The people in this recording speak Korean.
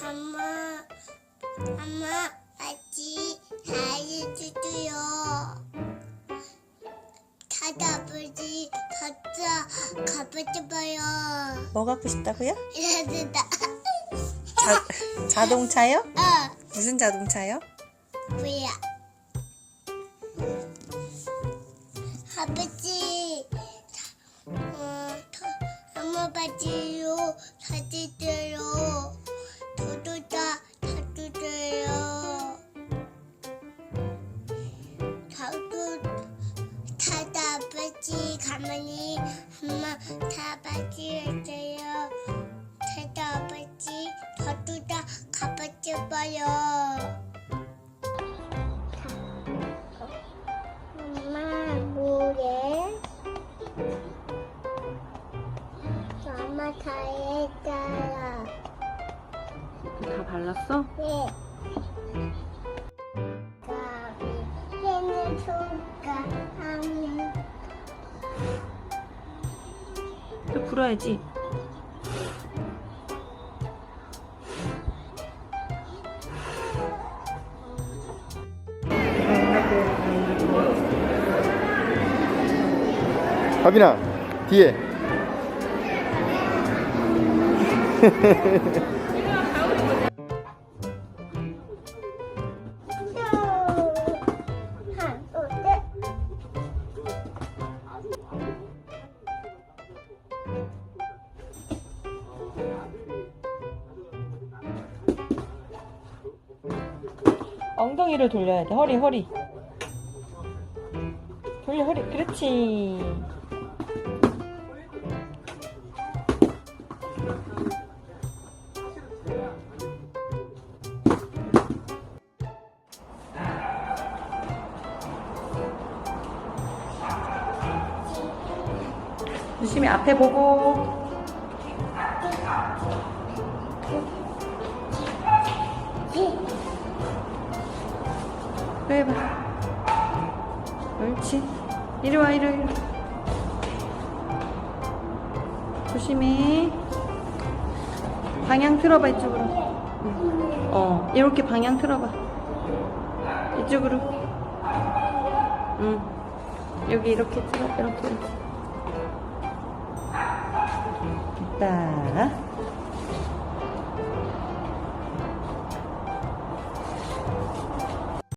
엄마, 엄마, 아직 알려주세요. 다다아버지 가자 가보자 봐요. 뭐 갖고 싶다고요? 이러다. 자, 자동차요? 어, 무슨 자동차요? 뭐야? 아버지, 어, 더, 엄마 바지요, 사주세요. 가만히 엄마 다 바지였어요. 타다 아버지 저도 다 가봐줘봐요. 엄마 뭐해? 엄마 다 했잖아. 다 발랐어? 네. 또 불어야지. 가빈아 뒤에 엉덩이를 돌려야 돼. 허리, 허리. 돌려, 허리. 그렇지. 조심히 앞에 보고. 또 해봐. 옳지. 이리 와, 이리 와. 조심히. 방향 틀어봐, 이쪽으로. 응. 어, 이렇게 방향 틀어봐. 이쪽으로. 응. 여기 이렇게 틀어, 이렇게, 이렇게. 됐다.